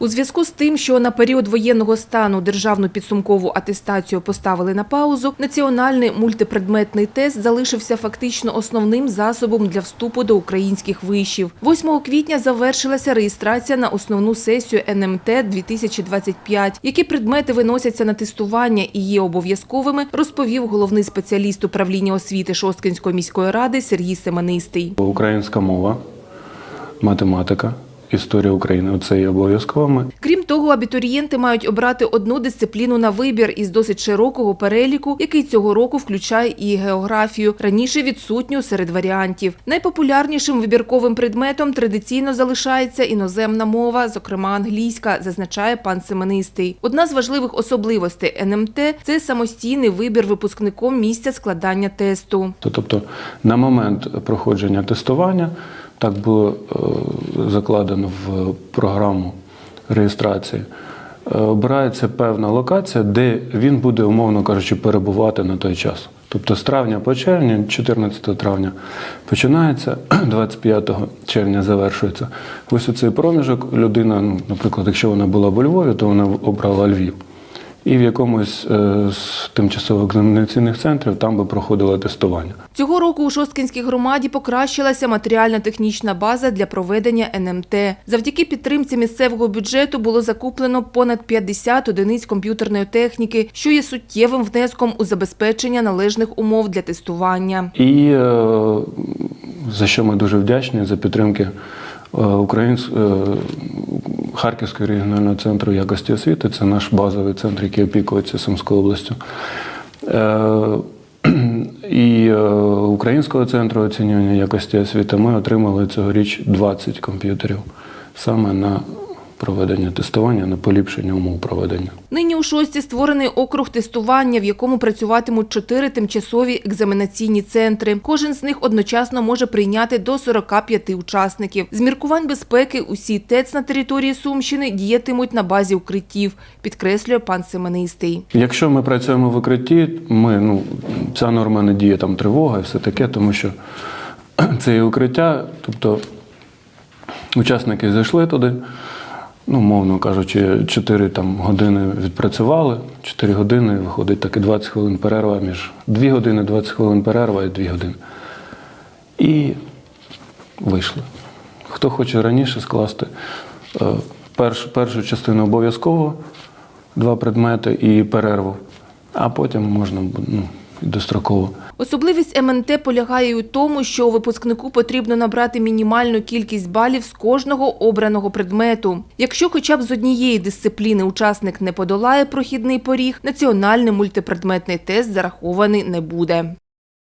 У зв'язку з тим, що на період воєнного стану державну підсумкову атестацію поставили на паузу, національний мультипредметний тест залишився фактично основним засобом для вступу до українських вишів. 8 квітня завершилася реєстрація на основну сесію НМТ 2025. Які предмети виносяться на тестування і є обов'язковими, розповів головний спеціаліст управління освіти Шосткинської міської ради Сергій Семенистий. Українська мова, математика, історія України це є обов'язковими. Крім того, абітурієнти мають обрати одну дисципліну на вибір із досить широкого переліку, який цього року включає і географію, раніше відсутню серед варіантів. Найпопулярнішим вибірковим предметом традиційно залишається іноземна мова, зокрема англійська, зазначає пан Семенистий. Одна з важливих особливостей НМТ – це самостійний вибір випускником місця складання тесту. Тобто на момент проходження тестування так було е, закладено в програму реєстрації. е, Обирається певна локація, де він буде, умовно кажучи, перебувати на той час. Тобто з травня по червня, 14 травня починається, 25 червня завершується. Ось у цей проміжок людина, ну, наприклад, якщо вона була в Львові, то вона обрала Львів. І в якомусь е, з тимчасово екзаменаційних центрів там би проходило тестування. Цього року у Шосткинській громаді покращилася матеріально-технічна база для проведення НМТ. Завдяки підтримці місцевого бюджету було закуплено понад 50 одиниць комп'ютерної техніки, що є суттєвим внеском у забезпечення належних умов для тестування. І е, за що ми дуже вдячні за підтримки Українсь... е, Харківського регіонального центру якості освіти. Це наш базовий центр, який опікується Сумською областю. Е, І е, Українського центру оцінювання якості освіти ми отримали цьогоріч 20 комп'ютерів саме на проведення тестування, на поліпшення умов проведення. Нині у шості створений округ тестування, в якому працюватимуть чотири тимчасові екзаменаційні центри. Кожен з них одночасно може прийняти до 45 учасників. З міркувань безпеки усі ТЕЦ на території Сумщини діятимуть на базі укриттів, підкреслює пан Семенистий. Якщо ми працюємо в укритті, ми, ну, ця норма не діє там тривога і все таке, тому що це є укриття, тобто учасники зайшли туди, ну, мовно кажучи, 4 там, години відпрацювали, 4 години, виходить таки 20 хвилин перерва між 2 години, 20 хвилин перерва і 2 години. І вийшли. Хто хоче раніше скласти е, першу, першу частину обов'язково, два предмети і перерву, а потім можна ну, достроково. Особливість МНТ полягає у тому, що випускнику потрібно набрати мінімальну кількість балів з кожного обраного предмету. Якщо хоча б з однієї дисципліни учасник не подолає прохідний поріг, національний мультипредметний тест зарахований не буде.